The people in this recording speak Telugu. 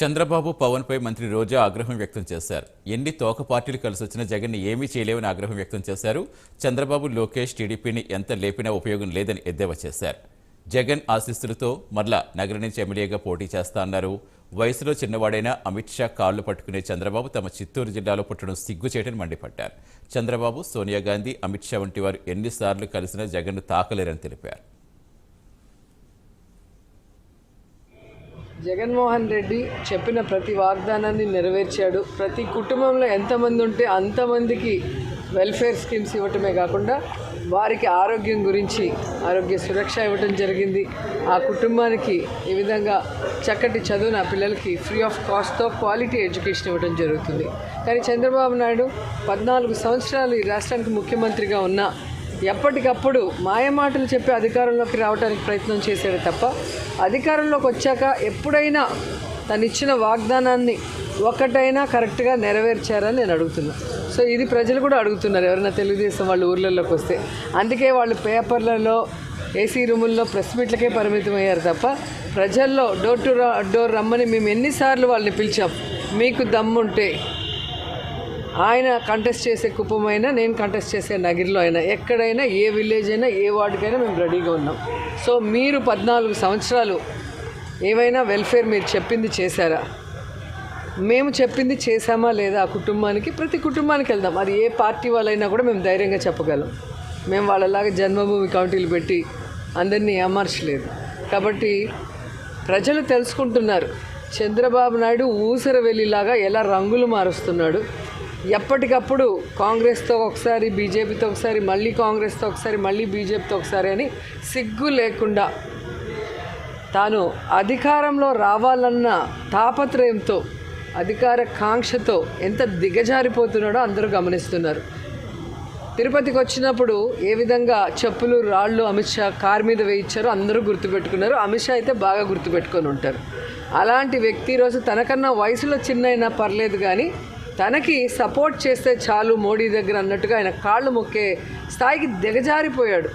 చంద్రబాబు పవన్పై మంత్రి రోజా ఆగ్రహం వ్యక్తం చేశారు. ఎన్ని తోక పార్టీలు కలిసి వచ్చినా జగన్ ఏమీ చేయలేవని ఆగ్రహం వ్యక్తం చేశారు. చంద్రబాబు లోకేష్ టీడీపీని ఎంత లేపినా ఉపయోగం లేదని ఎద్దేవా చేశారు. జగన్ ఆశీస్సులతో మరలా నగరం నుంచి ఎమ్మెల్యేగా పోటీ చేస్తా అన్నారు. వయసులో చిన్నవాడైన అమిత్ షా కాళ్ళు పట్టుకునే చంద్రబాబు తమ చిత్తూరు జిల్లాలో పుట్టడం సిగ్గు సిగ్గుచేటని మండిపడ్డారు. చంద్రబాబు సోనియా గాంధీ అమిత్ షా వంటి వారు ఎన్నిసార్లు కలిసినా జగన్ను తాకలేరని తెలిపారు. జగన్మోహన్ రెడ్డి చెప్పిన ప్రతి వాగ్దానాన్ని నెరవేర్చాడు. ప్రతి కుటుంబంలో ఎంతమంది ఉంటే అంతమందికి వెల్ఫేర్ స్కీమ్స్ ఇవ్వటమే కాకుండా వారికి ఆరోగ్యం గురించి ఆరోగ్య సురక్ష ఇవ్వటం జరిగింది. ఆ కుటుంబానికి ఈ విధంగా చక్కటి చదువు నా పిల్లలకి ఫ్రీ ఆఫ్ కాస్ట్తో క్వాలిటీ ఎడ్యుకేషన్ ఇవ్వడం జరుగుతుంది. కానీ చంద్రబాబు నాయుడు పద్నాలుగు సంవత్సరాలు ఈ రాష్ట్రానికి ముఖ్యమంత్రిగా ఉన్నా ఎప్పటికప్పుడు మాయమాటలు చెప్పి అధికారంలోకి రావడానికి ప్రయత్నం చేశాడు తప్ప అధికారంలోకి వచ్చాక ఎప్పుడైనా తను ఇచ్చిన వాగ్దానాన్ని ఒక్కటైనా కరెక్ట్గా నెరవేర్చారని నేను అడుగుతున్నా. సో ఇది ప్రజలు కూడా అడుగుతున్నారు ఎవరైనా తెలుగుదేశం వాళ్ళు ఊర్లలోకి వస్తే. అందుకే వాళ్ళు పేపర్లలో ఏసీ రూముల్లో ప్రెస్ మీట్లకే పరిమితం అయ్యారు తప్ప ప్రజల్లో డోర్ టు డోర్ రమ్మని మేము ఎన్నిసార్లు వాళ్ళని పిలిచాం. మీకు దమ్ముంటే ఆయన కంటెస్ట్ చేసే కుప్పమైనా నేను కంటెస్ట్ చేసే నగిరిలో అయినా ఎక్కడైనా ఏ విలేజ్ అయినా ఏ వార్డుకైనా మేము రెడీగా ఉన్నాం. సో మీరు పద్నాలుగు సంవత్సరాలు ఏమైనా వెల్ఫేర్ మీరు చెప్పింది చేశారా? మేము చెప్పింది చేశామా లేదా ఆ కుటుంబానికి? ప్రతి కుటుంబానికి వెళ్దాం. అది ఏ పార్టీ వాళ్ళైనా కూడా మేము ధైర్యంగా చెప్పగలం. మేము వాళ్ళలాగా జన్మభూమి కౌంటీలు పెట్టి అందరినీ అమర్చలేదు కాబట్టి ప్రజలు తెలుసుకుంటున్నారు. చంద్రబాబు నాయుడు ఊసర వెళ్ళిలాగా ఎలా రంగులు మారుస్తున్నాడు. ఎప్పటికప్పుడు కాంగ్రెస్తో ఒకసారి బీజేపీతో ఒకసారి మళ్ళీ కాంగ్రెస్తో ఒకసారి మళ్ళీ బీజేపీతో ఒకసారి అని సిగ్గు లేకుండా తాను అధికారంలో రావాలన్న తాపత్రయంతో అధికార కాంక్షతో ఎంత దిగజారిపోతున్నాడో అందరూ గమనిస్తున్నారు. తిరుపతికి వచ్చినప్పుడు ఏ విధంగా చెప్పులు రాళ్ళు అమిత్ షా కార్ మీద వేయించారో అందరూ గుర్తుపెట్టుకున్నారు. అమిత్ షా అయితే బాగా గుర్తుపెట్టుకొని ఉంటారు. అలాంటి వ్యక్తి ఈరోజు తనకన్నా వయసులో చిన్నైనా పర్లేదు కానీ తనకి సపోర్ట్ చేస్తే చాలు మోడీ దగ్గర అన్నట్టుగా ఆయన కాళ్ళు మొక్కే స్థాయికి దిగజారిపోయాడు.